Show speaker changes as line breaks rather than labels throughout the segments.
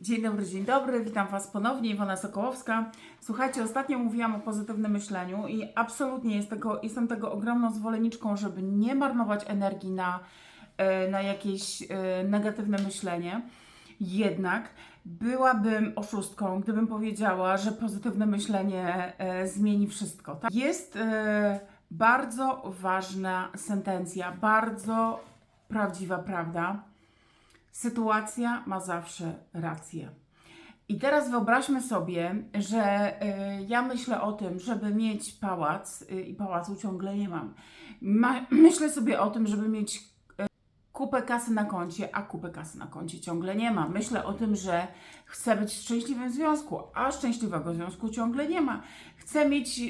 Dzień dobry, dzień dobry, witam Was ponownie, Iwona Sokołowska. Słuchajcie, ostatnio mówiłam o pozytywnym myśleniu i absolutnie jest tego, jestem tego ogromną zwolenniczką, żeby nie marnować energii na, e, na jakieś e, negatywne myślenie. Jednak byłabym oszustką, gdybym powiedziała, że pozytywne myślenie e, zmieni wszystko. Tak? Jest bardzo ważna sentencja, bardzo prawdziwa prawda. Sytuacja ma zawsze rację. I teraz wyobraźmy sobie, że y, ja myślę o tym, żeby mieć pałac y, i pałacu ciągle nie mam. Ma, myślę sobie o tym, żeby mieć y, kupę kasy na koncie, a kupę kasy na koncie ciągle nie mam. Myślę o tym, że chcę być w szczęśliwym związku, a szczęśliwego związku ciągle nie ma. Chcę mieć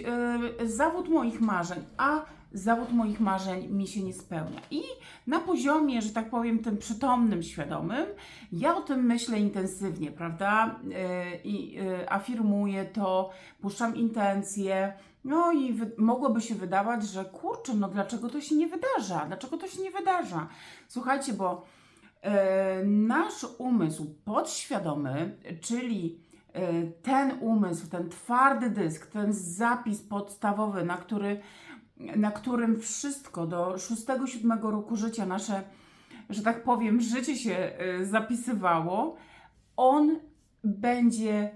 zawód moich marzeń, a zawód moich marzeń mi się nie spełnia. I na poziomie, że tak powiem, tym przytomnym, świadomym, ja o tym myślę intensywnie, prawda? Y, I y, afirmuję to, puszczam intencje. No i mogłoby się wydawać, że kurczę, no dlaczego to się nie wydarza? Dlaczego to się nie wydarza? Słuchajcie, bo e, nasz umysł podświadomy, czyli ten umysł, ten twardy dysk, ten zapis podstawowy, na, który, na którym wszystko do 6-7 roku życia nasze, że tak powiem, życie się e, zapisywało, on będzie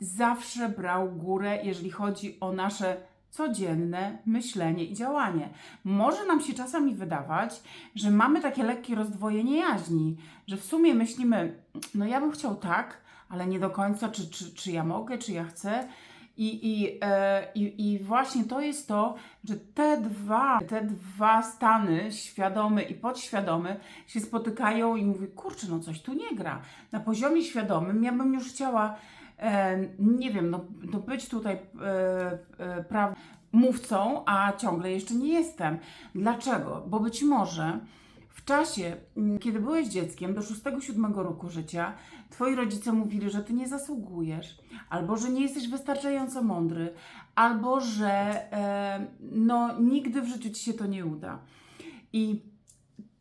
zawsze brał górę, jeżeli chodzi o nasze codzienne myślenie i działanie. Może nam się czasami wydawać, że mamy takie lekkie rozdwojenie jaźni, że w sumie myślimy, no ja bym chciał tak, ale nie do końca, czy, czy, czy ja mogę, czy ja chcę. I, i, e, i, I właśnie to jest to, że te dwa, te dwa stany, świadomy i podświadomy, się spotykają i mówię, kurczę, no coś tu nie gra. Na poziomie świadomym ja bym już chciała, e, nie wiem, no, no być tutaj e, e, mówcą, a ciągle jeszcze nie jestem. Dlaczego? Bo być może w czasie, mm, kiedy byłeś dzieckiem, do 6-7 roku życia, twoi rodzice mówili, że ty nie zasługujesz, albo że nie jesteś wystarczająco mądry, albo że e, no, nigdy w życiu ci się to nie uda. I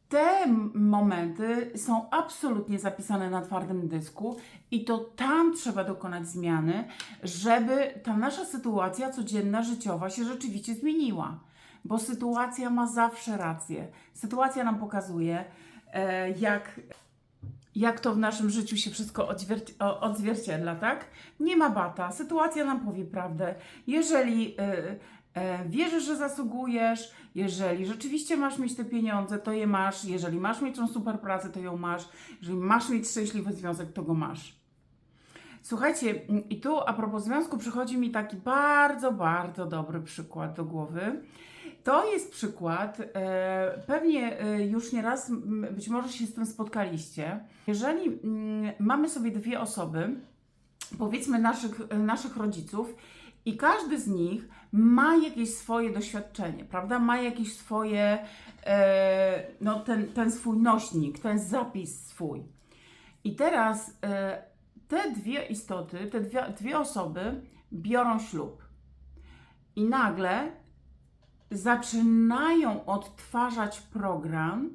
te momenty są absolutnie zapisane na twardym dysku i to tam trzeba dokonać zmiany, żeby ta nasza sytuacja codzienna, życiowa się rzeczywiście zmieniła. Bo sytuacja ma zawsze rację. Sytuacja nam pokazuje, e, jak, jak to w naszym życiu się wszystko odzwierciedla, tak? Nie ma bata. Sytuacja nam powie prawdę. Jeżeli e, e, wierzysz, że zasługujesz, jeżeli rzeczywiście masz mieć te pieniądze, to je masz. Jeżeli masz mieć tą super pracę, to ją masz. Jeżeli masz mieć szczęśliwy związek, to go masz. Słuchajcie, i tu a propos związku przychodzi mi taki bardzo, bardzo dobry przykład do głowy. To jest przykład, e, pewnie e, już nieraz być może się z tym spotkaliście. Jeżeli mamy sobie dwie osoby, powiedzmy naszych, naszych rodziców, i każdy z nich ma jakieś swoje doświadczenie, prawda? Ma jakieś swoje, e, no ten, ten swój nośnik, ten zapis swój. I teraz te dwie istoty, te dwie, dwie osoby biorą ślub. I nagle zaczynają odtwarzać program,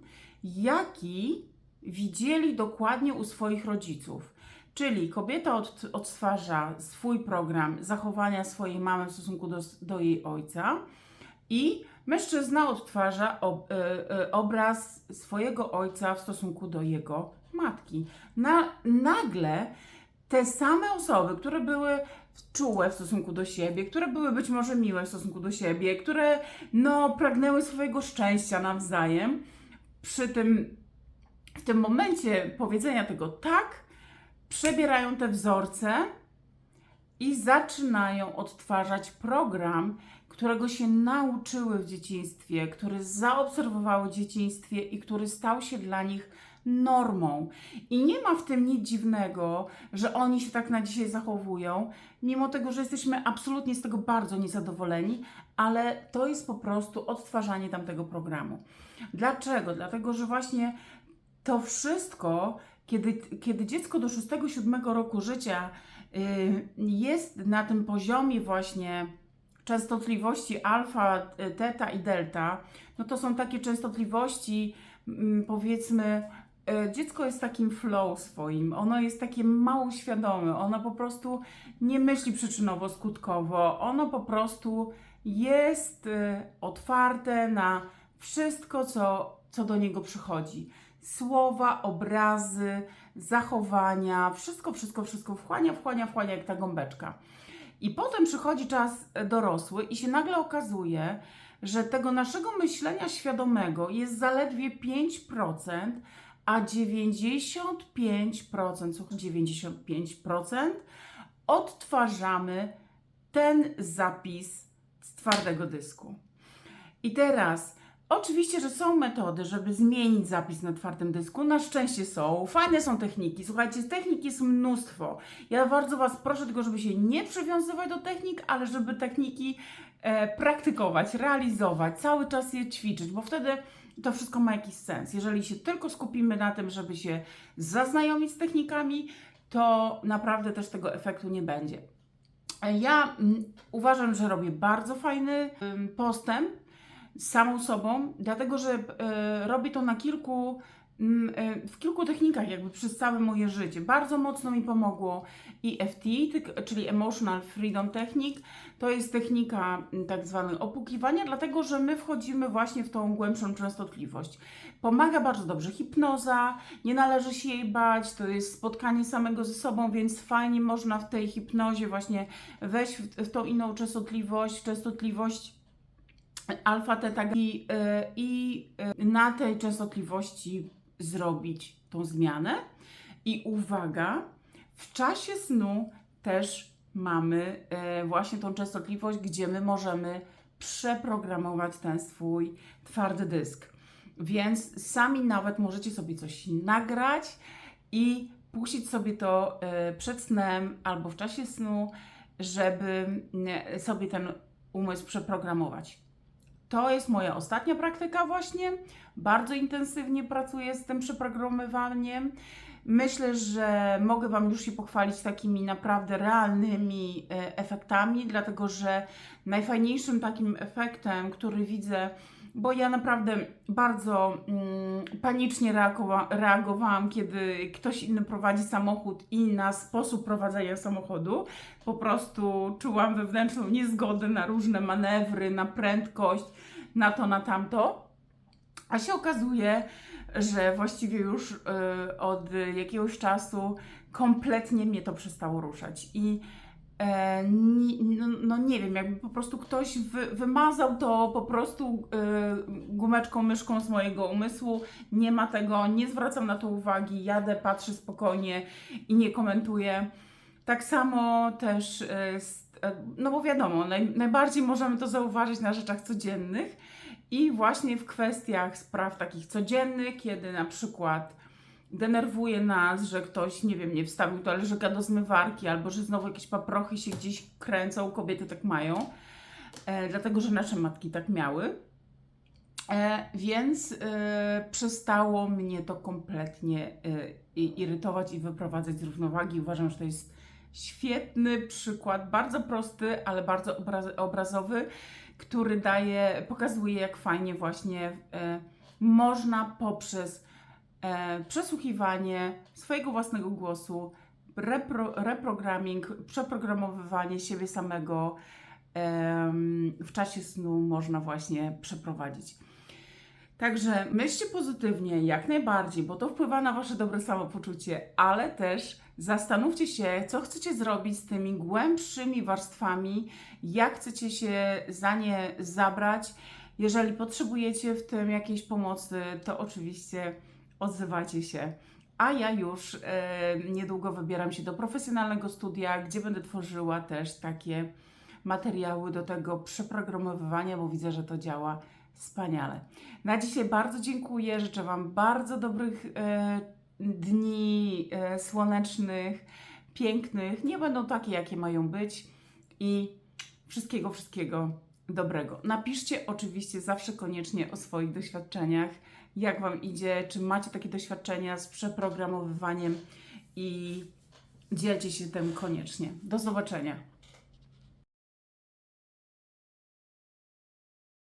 jaki widzieli dokładnie u swoich rodziców. Czyli kobieta od, odtwarza swój program zachowania swojej mamy w stosunku do, do jej ojca i mężczyzna odtwarza ob, e, e, obraz swojego ojca w stosunku do jego matki. Na, nagle te same osoby, które były czułe w stosunku do siebie, które były być może miłe w stosunku do siebie, które no, pragnęły swojego szczęścia nawzajem, przy tym w tym momencie powiedzenia tego tak, przebierają te wzorce i zaczynają odtwarzać program, którego się nauczyły w dzieciństwie, który zaobserwowały w dzieciństwie i który stał się dla nich normą. I nie ma w tym nic dziwnego, że oni się tak na dzisiaj zachowują, mimo tego, że jesteśmy absolutnie z tego bardzo niezadowoleni, ale to jest po prostu odtwarzanie tamtego programu. Dlaczego? Dlatego, że właśnie to wszystko, kiedy, kiedy dziecko do 6-7 roku życia y, jest na tym poziomie właśnie częstotliwości alfa, y, teta i delta, no to są takie częstotliwości, mm, powiedzmy, dziecko jest takim flow swoim, ono jest takie mało świadome, ono po prostu nie myśli przyczynowo-skutkowo, ono po prostu jest e, otwarte na wszystko, co, co do niego przychodzi. Słowa, obrazy, zachowania, wszystko, wszystko, wszystko wchłania, wchłania, wchłania jak ta gąbeczka. I potem przychodzi czas e, dorosły i się nagle okazuje, że tego naszego myślenia świadomego jest zaledwie 5%, a 95%, słuchaj, 95% odtwarzamy ten zapis z twardego dysku. I teraz, oczywiście, że są metody, żeby zmienić zapis na twardym dysku. Na szczęście są. Fajne są techniki. Słuchajcie, technik jest mnóstwo. Ja bardzo Was proszę tylko, żeby się nie przywiązywać do technik, ale żeby techniki praktykować, realizować, cały czas je ćwiczyć, bo wtedy to wszystko ma jakiś sens. Jeżeli się tylko skupimy na tym, żeby się zaznajomić z technikami, to naprawdę też tego efektu nie będzie. Ja mm, uważam, że robię bardzo fajny postęp samą sobą, dlatego że y, robię to na kilku, w kilku technikach, jakby przez całe moje życie. Bardzo mocno mi pomogło EFT, czyli Emotional Freedom Technique. To jest technika mm, tak zwanego opukiwania, dlatego że my wchodzimy właśnie w tą głębszą częstotliwość. Pomaga bardzo dobrze hipnoza, nie należy się jej bać, to jest spotkanie samego ze sobą, więc fajnie można w tej hipnozie właśnie wejść w, tą inną częstotliwość, częstotliwość alfa, teta i, y, i y, na tej częstotliwości zrobić tą zmianę. I uwaga, w czasie snu też mamy y, właśnie tą częstotliwość, gdzie my możemy przeprogramować ten swój twardy dysk. Więc sami nawet możecie sobie coś nagrać i puścić sobie to y, przed snem albo w czasie snu, żeby y, sobie ten umysł przeprogramować. To jest moja ostatnia praktyka właśnie. Bardzo intensywnie pracuję z tym przeprogramowaniem. Myślę, że mogę Wam już się pochwalić takimi naprawdę realnymi e, efektami, dlatego że najfajniejszym takim efektem, który widzę, bo ja naprawdę bardzo mm, panicznie reagowa- reagowałam, kiedy ktoś inny prowadzi samochód i na sposób prowadzenia samochodu. Po prostu czułam wewnętrzną niezgodę na różne manewry, na prędkość, na to, na tamto. A się okazuje, że właściwie już y, od jakiegoś czasu kompletnie mnie to przestało ruszać. I e, ni, no, no nie wiem, jakby po prostu ktoś wy, wymazał to po prostu y, gumeczką, myszką z mojego umysłu. Nie ma tego, nie zwracam na to uwagi, jadę, patrzę spokojnie i nie komentuję. Tak samo też, z, e, no bo wiadomo, naj, najbardziej możemy to zauważyć na rzeczach codziennych i właśnie w kwestiach spraw takich codziennych, kiedy na przykład denerwuje nas, że ktoś, nie wiem, nie wstawił talerzyka do zmywarki, albo że znowu jakieś paprochy się gdzieś kręcą, kobiety tak mają, e, dlatego że nasze matki tak miały. E, więc e, przestało mnie to kompletnie e, irytować i wyprowadzać z równowagi. Uważam, że to jest świetny przykład, bardzo prosty, ale bardzo obraz, obrazowy, który daje, pokazuje, jak fajnie właśnie e, można poprzez e, przesłuchiwanie swojego własnego głosu, repro, reprogramming, przeprogramowywanie siebie samego em, w czasie snu można właśnie przeprowadzić. Także myślcie pozytywnie, jak najbardziej, bo to wpływa na Wasze dobre samopoczucie, ale też zastanówcie się, co chcecie zrobić z tymi głębszymi warstwami, jak chcecie się za nie zabrać. Jeżeli potrzebujecie w tym jakiejś pomocy, to oczywiście odzywajcie się. A ja już e, niedługo wybieram się do profesjonalnego studia, gdzie będę tworzyła też takie materiały do tego przeprogramowywania, bo widzę, że to działa wspaniale. Na dzisiaj bardzo dziękuję. Życzę Wam bardzo dobrych e, dni e, słonecznych, pięknych. Nie będą takie, jakie mają być. I wszystkiego, wszystkiego dobrego. Napiszcie oczywiście zawsze koniecznie o swoich doświadczeniach, jak Wam idzie, czy macie takie doświadczenia z przeprogramowywaniem i dzielcie się tym koniecznie. Do zobaczenia.